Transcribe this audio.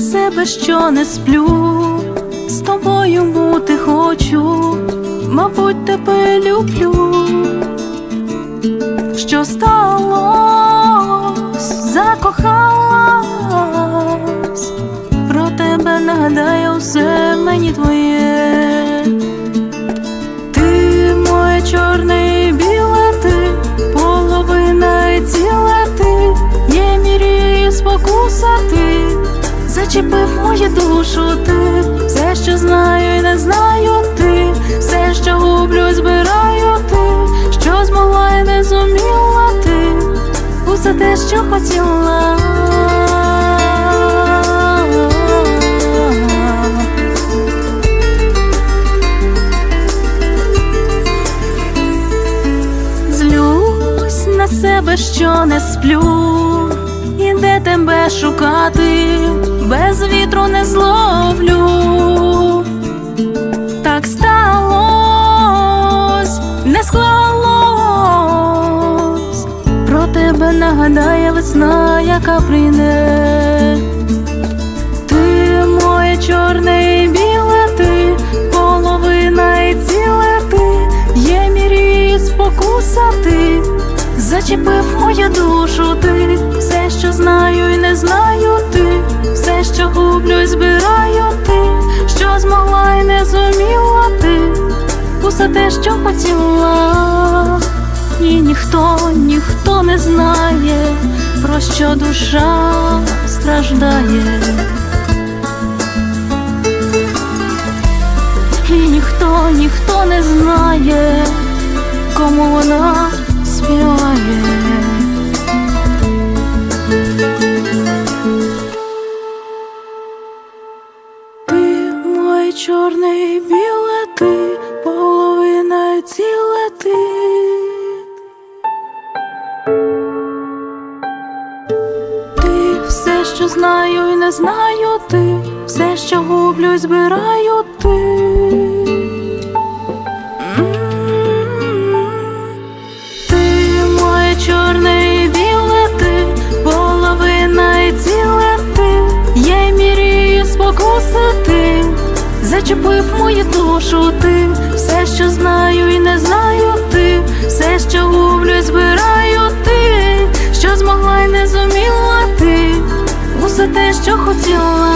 себе, що не сплю, з тобою бути хочу, мабуть, тебе люблю. Що сталось, закохалась, про тебе нагадає все мені твоє. Зачепив мою душу ти, все, що знаю і не знаю ти, все, що гублю, збираю ти, що змогла і не зуміла ти, усе те, що хотіла. Злюсь на себе, що не сплю, і де тебе шукати, нагадає весна, яка прийде. Ти моє чорне і біле, ти половина і ціле ти, є мірії спокуса ти, зачепив мою душу ти, все, що знаю і не знаю ти, все, що гублю і збираю ти, що змогла і не зуміла ти, усе те, що хотіла, і ніхто, ніхто не знає, що душа страждає. І ніхто, ніхто не знає, кому вона співає. Ти моє чорне і біле ти, половина ціле. Ти знаю і не знаю ти, все, що гублю збираю ти. Ти моє чорне і половина і ціле є мірію спокуси ти, зачепив мою душу ти, 就。